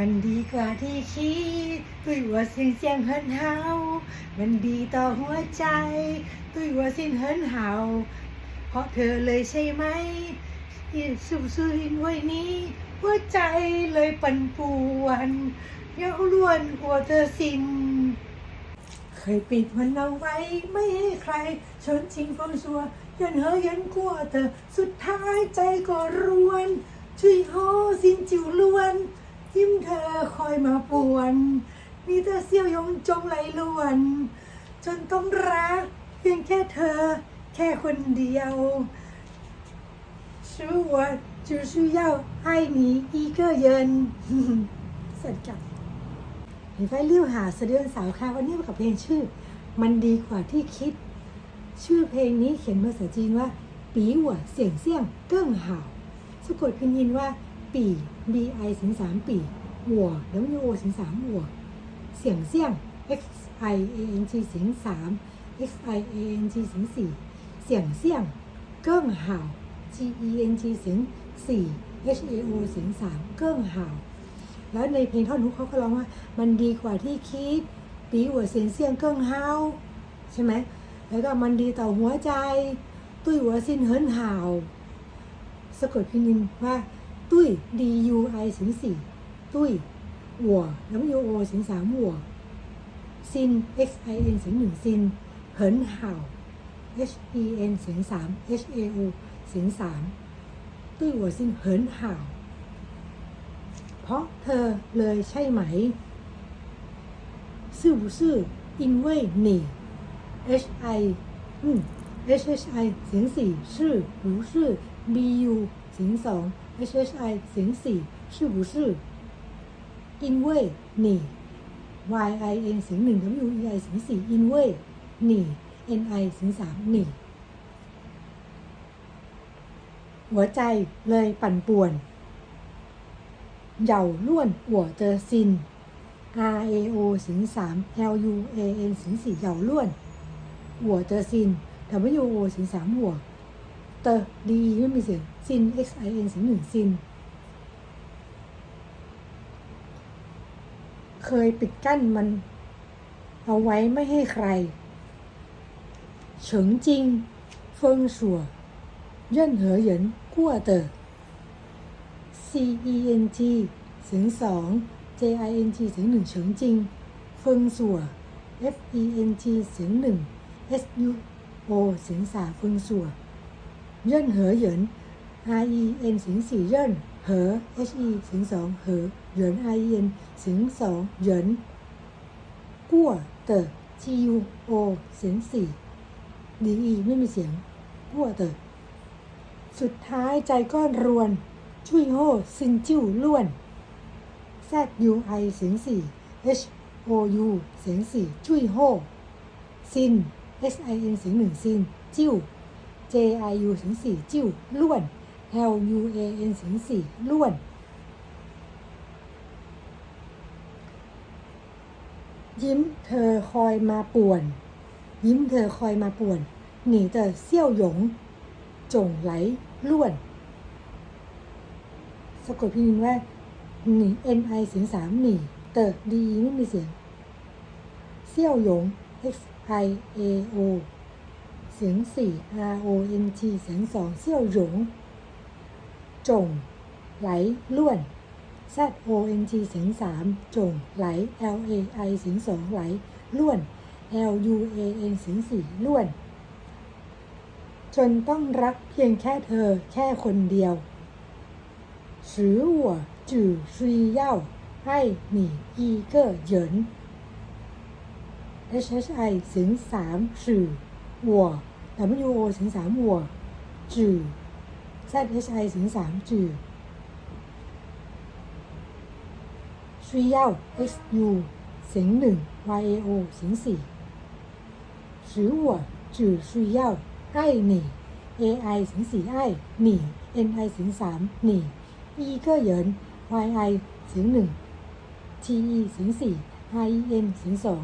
มันดีกว่าที่คิดตุ้ยว่าสียงเสียงเฮิรนเฮา มันดีต่อหัวใจ ตุ้ยว่าสียงเฮิรนเฮา เพราะเธอเลยใช่ไหมที่สุสุรินไว้นี้ หัวใจเลยปั่นป่วนเย้าล้วนกลัวเธอสินเคยปิดมันเอาไว้ไม่ให้ใครชนชิงฟงชัวยันเฮอยันกลัวเธอสุดท้ายใจก็รวน ช่วยโฮสินจิวล้วน ยิ้มเธอคอยมาปวน มีเธอเสี้ยวยงจงไหลลวน จนต้องรัก เพียงแค่เธอ แค่คนเดียวชื่อว่าชื่อชื่อเย้าให้หนีอีเกอร์เยินสรัสดีค่ะเห็นไฟเลี้ยวหาเสดือนสาวค่ะวันนี้กับเพลงชื่อ มันดีกว่าที่คิด ชื่อเพลงนี้เขียนภาษาจีนว่า ปีหัวเสียงเสี่ยงเกิ้งห่าวสะกดพินยินว่า ปี b i ถึงสามปีหัว w o ถึงสามหัวเสียงเสี่ยง x i a n g ถึงสาม x i a n g ถึงสี่เสียงเสี่ยงเกิ้งห่าว g e n g ถึงสี่ h a o ถึงสามเกิ้งห่าวแล้วในเพลงท่อนฮุกเขาก็ร้องว่า มันดีกว่าที่คิดปีหัวเสียงเสียงเกิ้งเฮาใช่ไหมแล้วก็มันดีต่อหัวใจ ตุ้ยหัวสิ้นเฮิรนห่าวสะกดพินินว่า ตุ้ย D U I ถึงสี่ตุ้ยหัว W O ถึงสามหัวซิน X I N ถึงหนึ่งซิน เหินห่าว H E N ถึงสาม H A O ถึงสามตุ้ยหัวสิ้นเหินห่าว เพราะเธอเลยใช่ไหม是不是因为你 H I 嗯 H H I เสียงสี่是不是 B U เสียงสอง HHI เสียงสี่ชื่อบุชื่ออินเว่หนี่ YIN เสียงหนึ่ง WEI เสียงสี่อินเว่หนี่ NI เสียงสามหนี่หัวใจเลยปั่นป่วน เหย่าล้วนหัวเจอซิน R A O สิงสาม L U A N สิงสี่เหย่าล้วนหัวเจอซิน W O สิงสามหัว ตอร์ดีไม่มีเสียงซิน x i n เสียงหนึ่งซิน เคยปิดกั้นมัน เอาไว้ไม่ให้ใคร เฉิงจริง เฟิงสัวเย่นเหอเหยินกั่วเตอร์ c e n g เสียงสอง j i n g เสียงหนึ่งเฉิงจริง เฟิงสัว f e n g เสียงหนึ่ง s u o เสียงสาเฟิงสัว เย่นเหอเหยิน i E N สิงสี่เย่นเหอ H E สิงสองเหอเหยิน i E N สิงสองเหยินกั้วเตอ T U O สิงสี่ D E ไม่มีเสียงกั้วเตอสุดท้ายใจก้อนรวน ชุยโฮซินจิ้วล้วน Z U I เสียงสี่ H O U เสียงสี่ชุยโฮซิน S I N เสียงหนึ่งซินจิ้ว J I U เสียงสี่จิ้วล้วน L U A N เสียงสี่ล้วนยิ้มเธอคอยมาป่วน ยิ้มเธอคอยมาป่วน หนีแต่เซี่ยวหยง จงไหลล้วน สะกดพิมพ์ว่าหนี N I เสียงสามหนีเตอดีไม่มีเสียง เซี่ยวหยง X I A O เสียงสี่ R O N T เสียงสองเสี่ยวหยงจง ไหลล้วน Z O N T เสียงสามจง ไหล L A I เสียงสองไหลล้วน L U A N เสียงสี่ล้วน จนต้องรักเพียงแค่เธอแค่คนเดียวสือหัวจื่อซีเย่าให้หนีอีเกอเหยิน H H I เสียงสามสื่อ วัว WO ถึงสามวัวจือ ZHI ถึงสามจือ XU เสีงหนึ่ง YAO เสียงสี่สือวัวจือซุยห้หนี AI เสียงสี่ไอ้หนี NI เสียงสามหนี่กอเยิน YI เสีงหนึ่ง TE เสีงสี่ IEN เสีงสอง